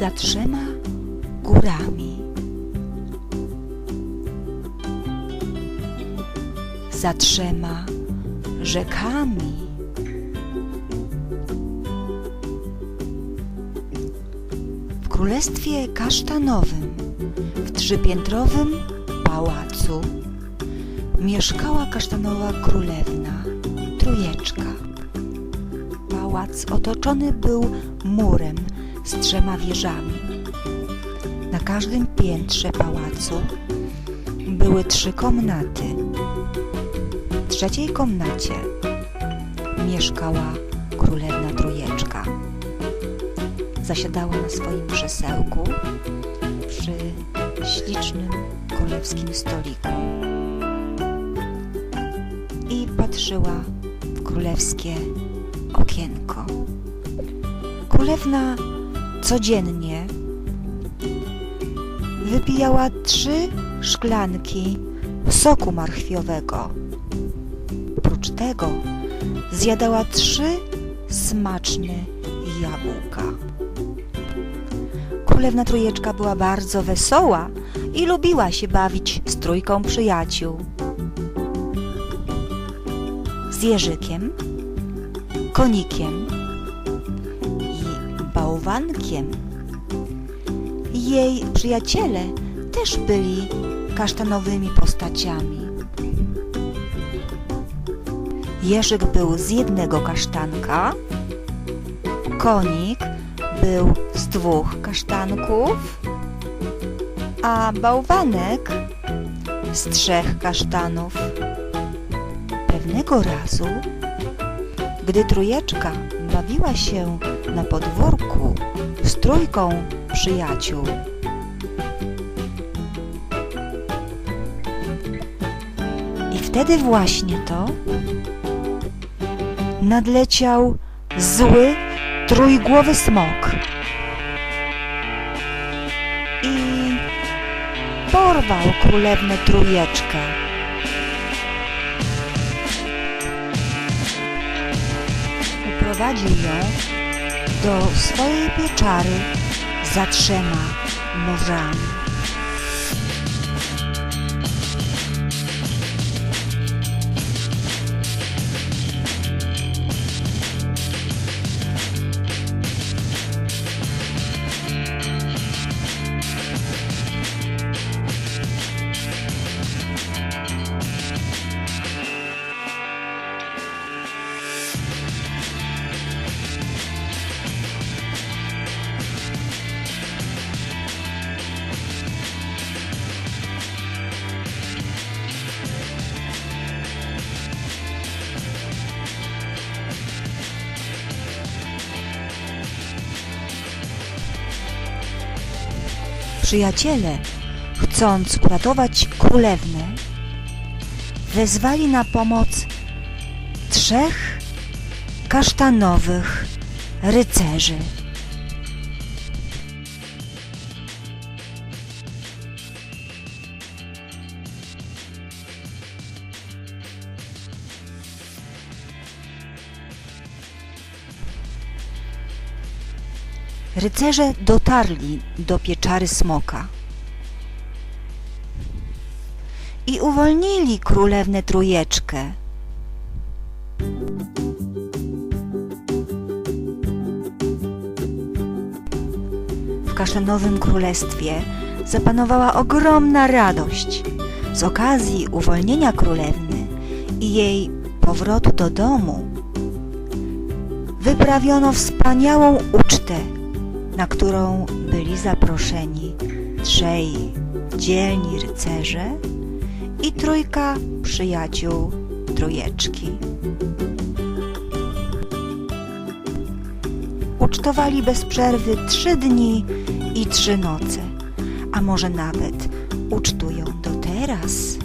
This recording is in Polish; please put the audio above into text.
za trzema górami. Za trzema rzekami. W królestwie kasztanowym, w trzypiętrowym pałacu, mieszkała kasztanowa królewna, trójeczka. Pałac otoczony był murem z trzema wieżami. Na każdym piętrze pałacu były trzy komnaty. W trzeciej komnacie mieszkała królewna trójeczka. Zasiadała na swoim krzesełku przy ślicznym królewskim stoliku i patrzyła w królewskie okienko. Królewna codziennie wypijała trzy szklanki soku marchwiowego. Oprócz tego zjadała trzy smaczne jabłka. Królewna Trójeczka była bardzo wesoła i lubiła się bawić z trójką przyjaciół. Z Jerzykiem, Konikiem Bałwankiem. Jej przyjaciele też byli kasztanowymi postaciami. Jerzyk był z jednego kasztanka, Konik był z dwóch kasztanków, a Bałwanek z trzech kasztanów. Pewnego razu, gdy trójeczka bawiła się na podwórku z trójką przyjaciół, i wtedy właśnie to nadleciał zły, trójgłowy smok i porwał królewnę trójeczkę. Uprowadził ją do swojej pieczary za trzema Przyjaciele, chcąc uratować królewnę, wezwali na pomoc trzech kasztanowych rycerzy. Rycerze dotarli do pieczary smoka i uwolnili królewnę trójeczkę. W kasztanowym królestwie zapanowała ogromna radość z okazji uwolnienia królewny i jej powrotu do domu. Wyprawiono wspaniałą ucztę na którą byli zaproszeni trzej dzielni rycerze i trójka przyjaciół trójeczki. Ucztowali bez przerwy trzy dni i trzy noce, a może nawet ucztują do teraz.